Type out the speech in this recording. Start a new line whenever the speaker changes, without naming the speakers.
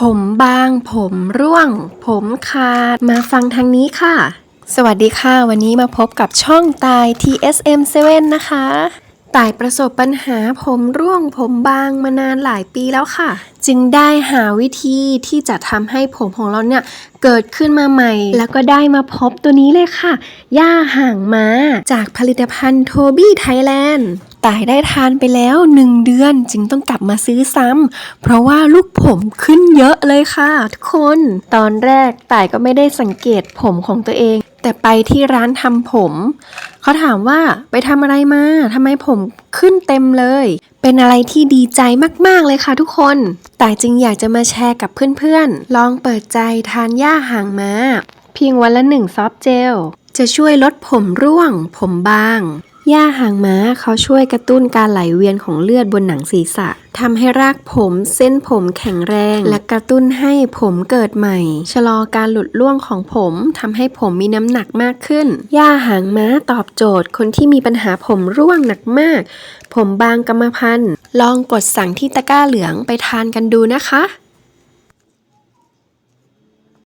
ผมบาง ผมร่วง ผมขาด มาฟังทางนี้ค่ะ สวัสดีค่ะ วันนี้มาพบกับช่องตาย TSM7 นะคะ ตายประสบปัญหาผมร่วง ผมบางมานานหลายปีแล้วค่ะ จึงได้หาวิธีที่จะทำให้ผมของเราเนี่ยเกิดขึ้นมาใหม่ แล้วก็ได้มาพบตัวนี้เลยค่ะ ย่าห่างม้าจากผลิตภัณฑ์โทบี้ไทยแลนด์ ตายได้ทานไปแล้วหนึ่งเดือนจึงต้องกลับมาซื้อซ้ำเพราะว่าลูกผมขึ้นเยอะเลยค่ะ ทุกคนตอนแรกต่ายก็ไม่ได้สังเกตผมของตัวเอง แต่ไปที่ร้านทำผม เขาถามว่าไปทำอะไรมาทำไมผมขึ้นเต็มเลย เป็นอะไรที่ดีใจมากๆเลยค่ะทุกคนแต่จึงอยากจะมาแชร์กับเพื่อนๆ ลองเปิดใจทานหญ้าหางม้าเพียงวันละหนึ่งซอฟต์เจลจะช่วยลดผมร่วง ผมบาง หญ้าหางม้าเขาช่วยกระตุ้นการไหลเวียนของเลือดบนหนังศีรษะทำให้รากผมเส้นผมแข็งแรง และกระตุ้นให้ผมเกิดใหม่ ชะลอการหลุดร่วงของผมทำให้ผมมีน้ำหนักมากขึ้นหญ้าหางม้าตอบโจทย์ คนที่มีปัญหาผมร่วงหนักมาก ผมบางกรรมพันธุ์ ลองกดสั่งที่ตะกร้าเหลืองไปทานกันดูนะคะ